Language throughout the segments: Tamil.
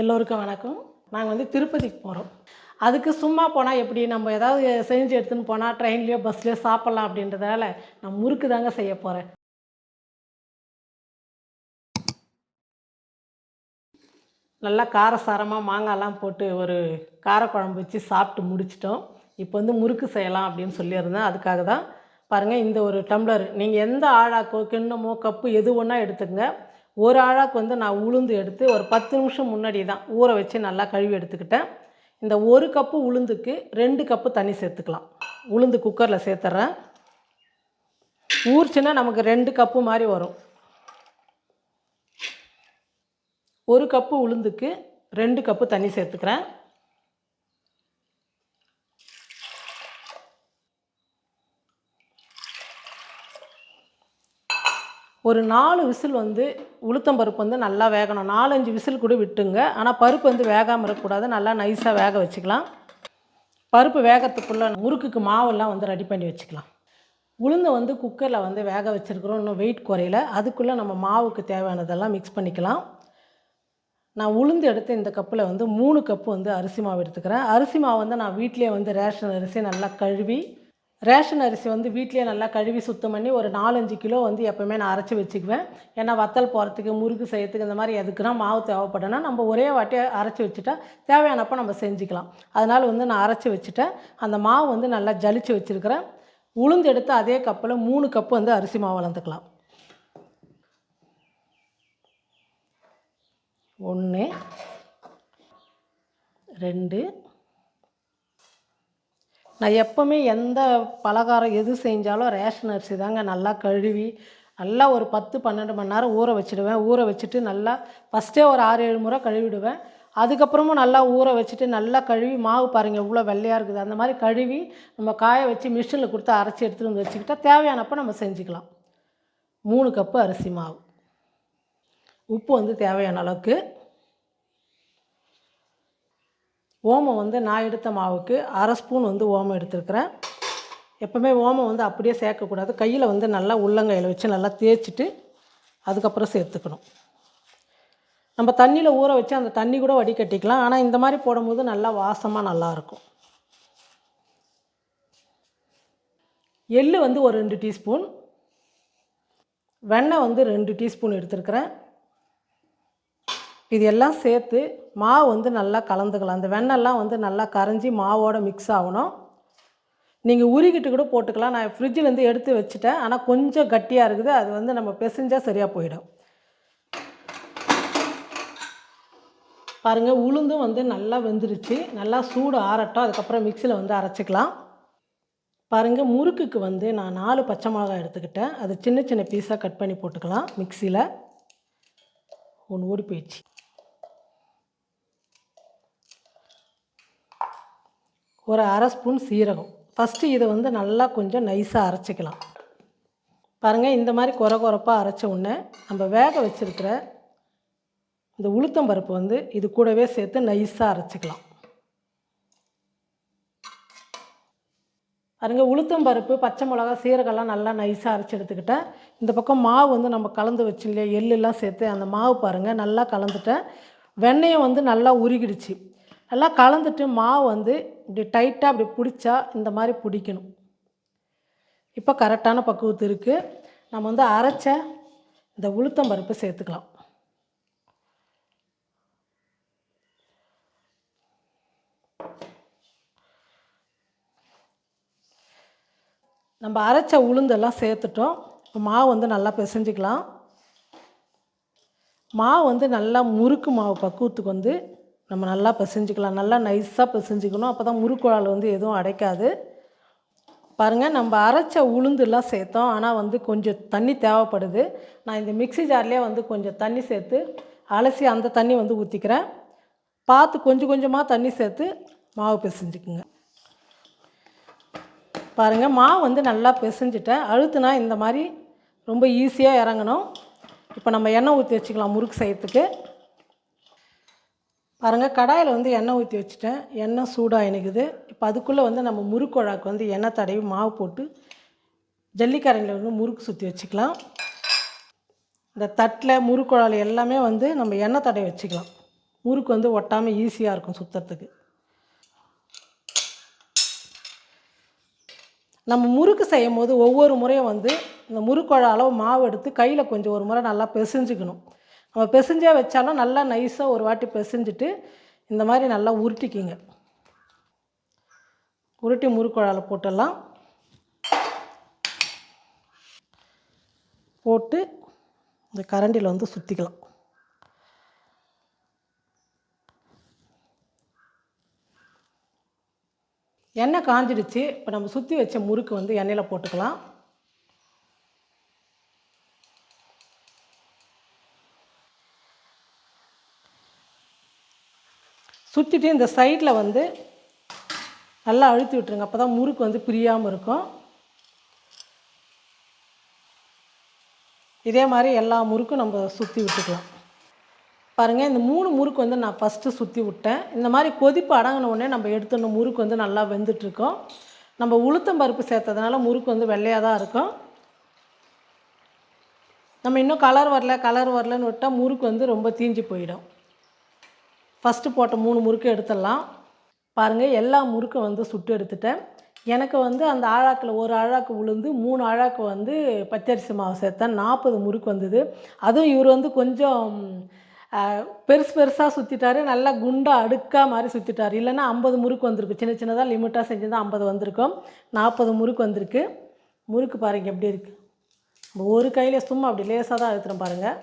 எல்லோருக்கும் வணக்கம். நாங்கள் வந்து திருப்பதிக்கு போகிறோம் அதுக்கு சும்மா போனால் எப்படி? நம்ம ஏதாவது செஞ்சு எடுத்துன்னு போனால் ட்ரெயின்லேயோ பஸ்லேயோ சாப்பிட்லாம் அப்படின்றதால நான் முறுக்கு தாங்க செய்ய போகிறேன் நல்லா காரசாரமாக மாங்காய்லாம் போட்டு ஒரு காரக்குழம்பு வச்சு சாப்பிட்டு முடிச்சிட்டோம். இப்போ வந்து முறுக்கு செய்யலாம் அப்படின்னு சொல்லியிருந்தேன். அதுக்காக தான். பாருங்கள் இந்த ஒரு டம்ளர். நீங்கள் எந்த ஆழாக்கோ கிண்ணமோ கப்பு எது ஒன்றா எடுத்துக்கங்க. ஒரு ஆழாக்கு வந்து நான் உளுந்து எடுத்து ஒரு பத்து நிமிஷம் முன்னாடி தான் ஊற வச்சு நல்லா கழுவி எடுத்துக்கிட்டேன். இந்த ஒரு கப்பு உளுந்துக்கு ரெண்டு கப்பு தண்ணி சேர்த்துக்கலாம். உளுந்து குக்கரில் சேர்த்துட்றேன் ஊறிச்சுன்னா நமக்கு ரெண்டு கப்பு மாதிரி வரும். ஒரு கப்பு உளுந்துக்கு ரெண்டு கப்பு தண்ணி சேர்த்துக்கிறேன். ஒரு நாலு விசில் வந்து உளுத்தம் பருப்பு வந்து நல்லா வேகணும். நாலஞ்சு விசில் கூட விட்டுங்க ஆனால் பருப்பு வந்து வேகாமல் இருக்கக்கூடாது. நல்லா நைஸாக வேக வச்சுக்கலாம். பருப்பு வேகத்துக்குள்ளே முறுக்குக்கு மாவெல்லாம் வந்து ரெடி பண்ணி வச்சுக்கலாம். உளுந்தை வந்து குக்கரில் வந்து வேக வச்சுருக்குறோம். இன்னும் வெயிட் குறையல. அதுக்குள்ளே நம்ம மாவுக்கு தேவையானதெல்லாம் மிக்ஸ் பண்ணிக்கலாம். நான் உளுந்து எடுத்து இந்த கப்பில் வந்து மூணு கப்பு வந்து அரிசி மாவு எடுத்துக்கிறேன். அரிசி மாவு வந்து நான் வீட்டிலே வந்து ரேஷன் அரிசி நல்லா கழுவி ரேஷன் அரிசி வந்து வீட்டிலே நல்லா கழுவி சுத்தம் பண்ணி ஒரு நாலஞ்சு கிலோ வந்து எப்போவுமே நான் அரைச்சி வச்சுக்குவேன். ஏன்னா வத்தல் போகிறதுக்கு முறுக்கு செய்யறதுக்கு இந்த மாதிரி எதுக்குன்னா மாவு தேவைப்படுனா நம்ம ஒரே வாட்டி அரைச்சி வச்சுட்டா தேவையானப்போ நம்ம செஞ்சுக்கலாம். அதனால் வந்து நான் அரைச்சி வச்சுட்டேன். அந்த மாவு வந்து நல்லா ஜலிச்சு வச்சுருக்கிறேன். உளுந்து எடுத்து அதே கப்பில் மூணு கப்பு வந்து அரிசி மாவு வளர்ந்துக்கலாம் ஒன்று ரெண்டு நான் எப்போவுமே எந்த பலகாரம் எது செஞ்சாலும் ரேஷன் அரிசி தாங்க நல்லா கழுவி நல்லா ஒரு பத்து பன்னெண்டு மணி நேரம் ஊற வச்சுடுவேன். ஊற வச்சுட்டு நல்லா ஃபஸ்ட்டே ஒரு ஆறு ஏழு முறை கழுவிடுவேன். அதுக்கப்புறமும் நல்லா ஊற வச்சுட்டு நல்லா கழுவி மாவு பாருங்கள் எவ்வளோ வெள்ளையாக இருக்குது. அந்த மாதிரி கழுவி நம்ம காய வச்சு மிஷினில் கொடுத்து அரைச்சி எடுத்துகிட்டு வந்து வச்சுக்கிட்டா தேவையானப்போ நம்ம செஞ்சுக்கலாம். மூணு கப்பு அரிசி மாவு. உப்பு வந்து தேவையான அளவுக்கு ஓமம் வந்து நான் எடுத்த மாவுக்கு அரை ஸ்பூன் வந்து ஓமம் எடுத்துருக்கிறேன். எப்போவுமே ஓமம் வந்து அப்படியே சேர்க்கக்கூடாது. கையில் வந்து நல்லா உள்ளங்கையில் வச்சு நல்லா தேய்ச்சிட்டு அதுக்கப்புறம் சேர்த்துக்கணும். நம்ம தண்ணியில் ஊற வச்சு அந்த தண்ணி கூட வடிகட்டிக்கலாம். ஆனால் இந்த மாதிரி போடும்போது நல்லா வாசமாக நல்லாயிருக்கும். எள்ளு வந்து ஒரு ரெண்டு டீஸ்பூன். வெண்ணெய் வந்து ரெண்டு டீஸ்பூன் எடுத்துருக்கிறேன். இது எல்லாம் சேர்த்து மாவு வந்து நல்லா கலந்துக்கலாம். அந்த வெண்ணெல்லாம் வந்து நல்லா கரைஞ்சி மாவோட மிக்ஸ் ஆகணும். நீங்கள் உருகிட்டு கூட போட்டுக்கலாம். நான் ஃப்ரிட்ஜிலேருந்து எடுத்து வச்சுட்டேன். ஆனால் கொஞ்சம் கட்டியாக இருக்குது. அது வந்து நம்ம பிசைஞ்சால் சரியாக போயிடும். பாருங்கள் உளுந்தும் வந்து நல்லா வெந்துருச்சு. நல்லா சூடு ஆறட்டும். அதுக்கப்புறம் மிக்சியில் வந்து அரைச்சிக்கலாம். பாருங்கள் முறுக்குக்கு வந்து நான் நாலு பச்சை மிளகாய் எடுத்துக்கிட்டேன். அது சின்ன சின்ன பீஸாக கட் பண்ணி போட்டுக்கலாம் மிக்சியில் ஒன்று ஓடி போயிடுச்சு. ஒரு அரை ஸ்பூன் சீரகம். ஃபஸ்ட்டு இதை வந்து நல்லா கொஞ்சம் நைஸாக அரைச்சிக்கலாம். பாருங்கள் இந்த மாதிரி குறை குறைப்பாக அரைச்ச உடனே நம்ம வேக வச்சுருக்கிற இந்த உளுத்தம்பருப்பு வந்து இது கூடவே சேர்த்து நைஸாக அரைச்சிக்கலாம். பாருங்க உளுத்தம்பருப்பு பச்சை மிளகா சீரகம்லாம் நல்லா நைஸாக அரைச்சி எடுத்துக்கிட்டேன். இந்த பக்கம் மாவு வந்து நம்ம கலந்து வச்சு இல்லையா எள்ளெல்லாம் சேர்த்து அந்த மாவு பாருங்கள் நல்லா கலந்துட்டேன். வெண்ணெயும் வந்து நல்லா உருகிடுச்சு. நல்லா கலந்துட்டு மாவு வந்து இப்படி டைட்டாக அப்படி பிடிச்சா இந்த மாதிரி பிடிக்கணும். இப்போ கரெக்டான பக்குவத்து இருக்குது நம்ம வந்து அரைச்ச இந்த உளுத்தம் பருப்பு சேர்த்துக்கலாம். நம்ம அரைச்ச உளுந்தெல்லாம் சேர்த்துட்டோம். இப்போ மாவு வந்து நல்லா பிசைஞ்சிக்கலாம். மாவு வந்து நல்லா முறுக்கு மாவு பக்குவத்துக்கு வந்து நம்ம நல்லா பிசைஞ்சிக்கலாம் நல்லா நைஸாக பிசைஞ்சிக்கணும். அப்போ தான் முறுக்குழால் வந்து எதுவும் அடைக்காது. பாருங்கள் நம்ம அரைச்ச உளுந்துலாம் சேர்த்தோம். ஆனால் வந்து கொஞ்சம் தண்ணி தேவைப்படுது. நான் இந்த மிக்ஸி ஜார்லேயே வந்து கொஞ்சம் தண்ணி சேர்த்து அலசி அந்த தண்ணி வந்து ஊற்றிக்கிறேன் பார்த்து கொஞ்சம் கொஞ்சமாக தண்ணி சேர்த்து மாவு பிசைஞ்சுக்குங்க. பாருங்கள் மாவு வந்து நல்லா பிசைஞ்சிட்டேன். அழுத்துனா இந்த மாதிரி ரொம்ப ஈஸியாக இறங்கணும். இப்போ நம்ம எண்ணெய் ஊற்றி வச்சுக்கலாம் முறுக்கு செய்யறதுக்கு. பாருங்கள் கடாயில் வந்து எண்ணெய் ஊற்றி வச்சுட்டேன். எண்ணெய் சூடாக இணைக்குது. இப்போ அதுக்குள்ளே வந்து நம்ம முறுக்கொழாக்கு வந்து எண்ணெய் தடவி மாவு போட்டு ஜல்லிக்கரண்டில் வந்து முறுக்கு சுற்றி வச்சுக்கலாம். இந்த தட்டில் முறுக்குழால் எல்லாமே வந்து நம்ம எண்ணெய் தடவி வச்சுக்கலாம். முறுக்கு வந்து ஒட்டாமல் ஈஸியாக இருக்கும் சுற்றுறதுக்கு நம்ம முறுக்கு செய்யும் போது ஒவ்வொரு முறையும் வந்து இந்த முறுக்கோட அளவு மாவு எடுத்து கையில் கொஞ்சம் ஒரு முறை நல்லா பிசைஞ்சிக்கணும். நம்ம பிசைஞ்சே வச்சாலும் நல்லா நைஸாக ஒரு வாட்டி பிசைஞ்சிட்டு இந்த மாதிரி நல்லா உருட்டிக்கிங்க. உருட்டி முறுக்குழால போட்டுடலாம். போட்டு இந்த கரண்டியில் வந்து சுற்றிக்கலாம் எண்ணெய் காஞ்சிடுச்சு. இப்போ நம்ம சுற்றி வச்ச முறுக்கு வந்து எண்ணெயில் போட்டுக்கலாம். சுற்றிட்டு இந்த சைடில் வந்து நல்லா அழுத்தி விட்டுருங்க. அப்போ தான் முறுக்கு வந்து பிரியாமல் இருக்கும். இதே மாதிரி எல்லா முறுக்கும் நம்ம சுற்றி விட்டுக்கலாம். பாருங்கள் இந்த மூணு முறுக்கு வந்து நான் ஃபஸ்ட்டு சுற்றி விட்டேன். இந்த மாதிரி கொதிப்பு அடங்கின உடனே நம்ம எடுத்துடணும். முறுக்கு வந்து நல்லா வெந்துட்டுருக்கோம். நம்ம உளுத்தம் பருப்பு சேர்த்ததுனால முறுக்கு வந்து வெள்ளையாக தான் இருக்கும். நம்ம இன்னும் கலர் வரல கலர் வரலன்னு விட்டால் முறுக்கு வந்து ரொம்ப தீஞ்சு போயிடும். ஃபஸ்ட்டு போட்ட மூணு முறுக்கு எடுத்துடலாம். பாருங்கள் எல்லா முறுக்கும் வந்து சுட்டு எடுத்துட்டேன். எனக்கு வந்து அந்த ஆழாக்கில் ஒரு ஆழாக்கு உளுந்து மூணு ஆழாக்கு வந்து பச்சரிசி மாவு சேர்த்தேன். நாற்பது முறுக்கு வந்தது. அதுவும் இவர் வந்து கொஞ்சம் பெருசு பெருசாக சுற்றிட்டாரு நல்லா குண்டாக அடுக்கா மாதிரி சுற்றிட்டார் இல்லைன்னா ஐம்பது முறுக்கு வந்திருக்கு. சின்ன சின்னதாக லிமிட்டாக செஞ்சுருந்தா ஐம்பது வந்திருக்கும். நாற்பது முறுக்கு வந்திருக்கு. முறுக்கு பாருங்கள் எப்படி இருக்குது ஒரு கையில் சும்மா அப்படி லேசாக தான் அழுத்துறோம் பாருங்கள்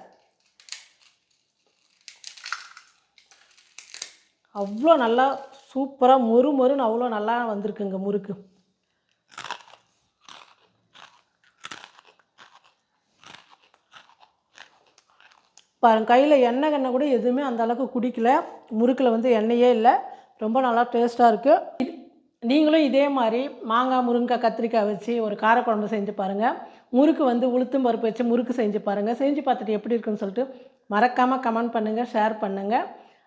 அவ்வளோ நல்லா சூப்பராக மொறு மொறுன்னு அவ்வளோ நல்லா வந்திருக்குங்க முறுக்கு. பாருங்க கையில் எண்ணெய் எண்ணெய் கூட எதுவுமே அந்த அளவுக்கு குடிக்கல. முறுக்கில் வந்து எண்ணெயே இல்லை. ரொம்ப நல்லா டேஸ்ட்டாக இருக்குது நீங்களும் இதே மாதிரி மாங்காய் முருங்கைக்காய் கத்திரிக்காய் வச்சு ஒரு காரக்குழம்பு செஞ்சு பாருங்கள் முறுக்கு வந்து உளுத்தும் பருப்பு வச்சு முறுக்கு செஞ்சு பாருங்கள் செஞ்சு பார்த்துட்டு எப்படி இருக்குன்னு சொல்லிட்டு மறக்காமல் கமெண்ட் பண்ணுங்கள் ஷேர் பண்ணுங்கள்